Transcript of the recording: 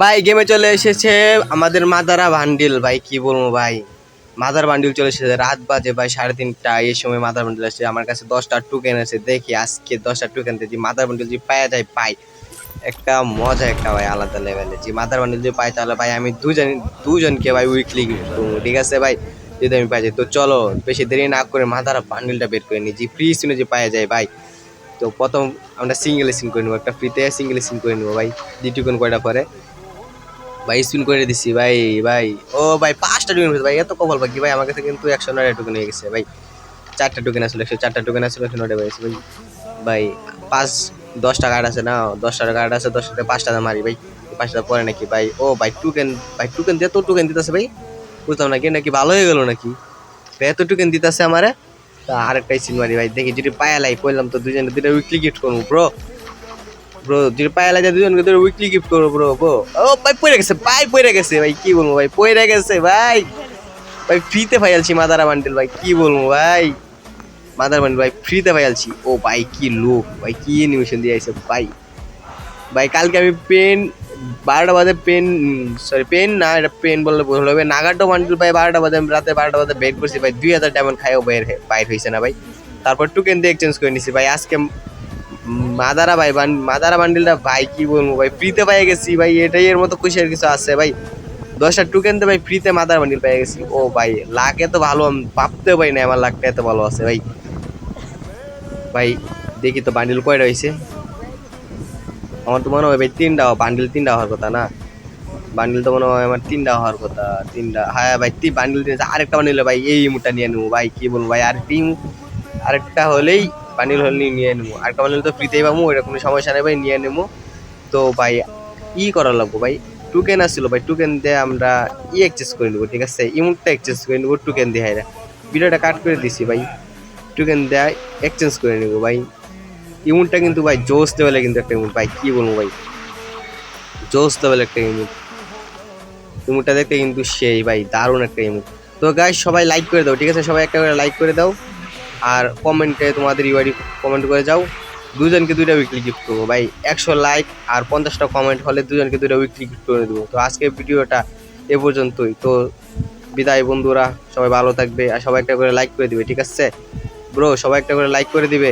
ভাই গেমে চলে এসেছে আমাদের মাদারা বান্ডিল ভাই, কি বলব ভাই? মাদার বান্ডিল চলে এসেছে, রাত বাজে ভাই, সাড়ে তিনটা, এই সময় মাদার বান্ডিল আসছে। আমার কাছে দশটা টুকেন আছে, দেখি আজকে দশটা টুকেন যে মাদার বান্ডিল যদি পাওয়া যায়, পাই। একটা মজা একটা ভাই, আলাদা লেভেলে যে মাদার বান্ডিল যদি পাই, তাহলে ভাই, আমি দুজন, দুজনকে ভাই উইকলি ঠিক আছে ভাই? যদি আমি পাই যাই তো চলো, বেশি দেরি না করে মাদার বান্ডিলটা বের করে নিই। যে ফ্রি স্পিনে যে পাওয়া যায় ভাই, তো প্রথম আমরা সিঙ্গেল সিন করে নেব, একটা ফ্রিতে সিঙ্গেল সিন করে নেব ভাই, দ্বিতীয় কয়টা পরে? ভাই স্পিন করে দিছি, ভাই ভাই। ও ভাই, পাঁচটা টোকেন ভাই, এত কপাল বাকি ভাই, আমার কাছে কিন্তু একশো নয় টোকেন হয়ে গেছে, ভাই। চারটা টোকেন আসলে একশো চারটা টোকেন আসলে একশো নয়টা পেয়েছে ভাই। ভাই, পাঁচ, দশটা কার্ড আছে না, দশটা কার্ড আছে দশটাতে পাঁচটা মারি, ভাই। পাঁচটা পরে নাকি, ভাই? ও ভাই টোকেন ভাই টোকেন দিয়ে তো টোকেন দিতেছে, ভাই। বুঝলাম নাকি নাকি ভালো হয়ে গেল নাকি? এত টোকেন দিতেছে আমারে, তা আরেকটাই সিন মারি, ভাই। দেখি, যদি পায়া লাই কইলাম তো দুজনে দুটো উইকলি গিফট করব ব্রো ব্রো যদি পায়া লাগে দুজনকে দুটো উইকলি গিফট করব ব্রো ব্রো ও ভাই পড়ে গেছে ভাই পড়ে গেছে ভাই, কি বলব, ভাই পড়ে গেছে ভাই। ভাই ফ্রিতে ফাইলছি মাদারা বান্ডেল ভাই, কি বলব, ভাই। মাদার বান্ডেল ভাই ফ্রিতে ফাইলছি ও ভাই, কি লোক, ভাই, কি অ্যানিমেশন দিয়ে আইছে ভাই। ভাই, কালকে আমি পেন বারোটা বাজে পেন সরি পেন না, এটা পেন বললে ভুল হবে নাগাটো বান্ডেল ভাই বারোটা বাজে, আমি রাতে বারোটা বাজে বের করছি ভাই, দুই হাজার ডায়মন্ড খাইও হে- বাইর হয়েছে না, ভাই। তারপর টুকেন দিয়ে এক্সচেঞ্জ করে নিছি, ভাই, আজকে মাদারা ভাই মাদারা বান্ডিলটা ভাই, কি বলব ভাই? ফ্রিতে পাই গেছি ভাই, এটাই এর মতো খুশি কিছু আছে ভাই। দশটা টুকেন তো ভাই ফ্রিতে মাদার বান্ডিল পেয়ে গেছি। ও ভাই লাখ এত ভালো ভাবতেও পারি না আমার লাখটা এত ভালো আছে ভাই। ভাই, দেখি তো বান্ডিল কয়টা হয়েছে আমার তো মনে হয় ভাই তিনটা, বান্ডিল তিনটা হওয়ার কথা না? বান্ডিল তো মনে হয় আমার তিনটা হওয়ার কথা, তিনটা। হ্যাঁ ভাই তিন বান্ডিল আরেকটা বান্ডিল ভাই এই মুটা নিয়ে নেব ভাই, কি বলব ভাই? আর টিম, আরেকটা হলেই বান্ডিল হলেই নিয়ে নেব। আরেকটা বান্ডিল তো ফ্রিতেই পাবো, ওইটা কোনো সমস্যা নেই ভাই, নিয়ে নেব। তো ভাই, ই করা লাগবো ভাই টুকেন আসছিল ভাই টুকেন দিয়ে আমরা ই এক্সচেঞ্জ করে নেব, ঠিক আছে? ইমুটটা এক্সচেঞ্জ করে নেব টুকেন দিয়ে হাইরা ভিডিওটা কাট করে দিছি ভাই টুকেন দেয় এক্সচেঞ্জ করে নেব ভাই। ইমুটটা কিন্তু ভাই, জোস লেভেলে কিন্তু একটা ইমুট ভাই, কী বলব ভাই? জোস লেভেল একটা ইমুট। ইমুটটা দেখতে কিন্তু সেই ভাই, দারুণ একটা ইমুট। তো গাইস সবাই লাইক করে দাও, ঠিক আছে? সবাই একটা করে লাইক করে দাও। আর কমেন্টে তোমাদের ইউআইডি কমেন্ট করে যাও। দুজনকে দুইটা উইকলি গিফট করব ভাই, একশো লাইক আর পঞ্চাশটা কমেন্ট হলে দুজনকে দুইটা উইকলি গিফট করে দেবো। তো আজকের ভিডিওটা এ পর্যন্তই। তো বিদায় বন্ধুরা, সবাই ভালো থাকবে আর সবাই একটা করে লাইক করে দিবে, ঠিক আছে? ব্রো সবাই একটা করে লাইক করে দিবে।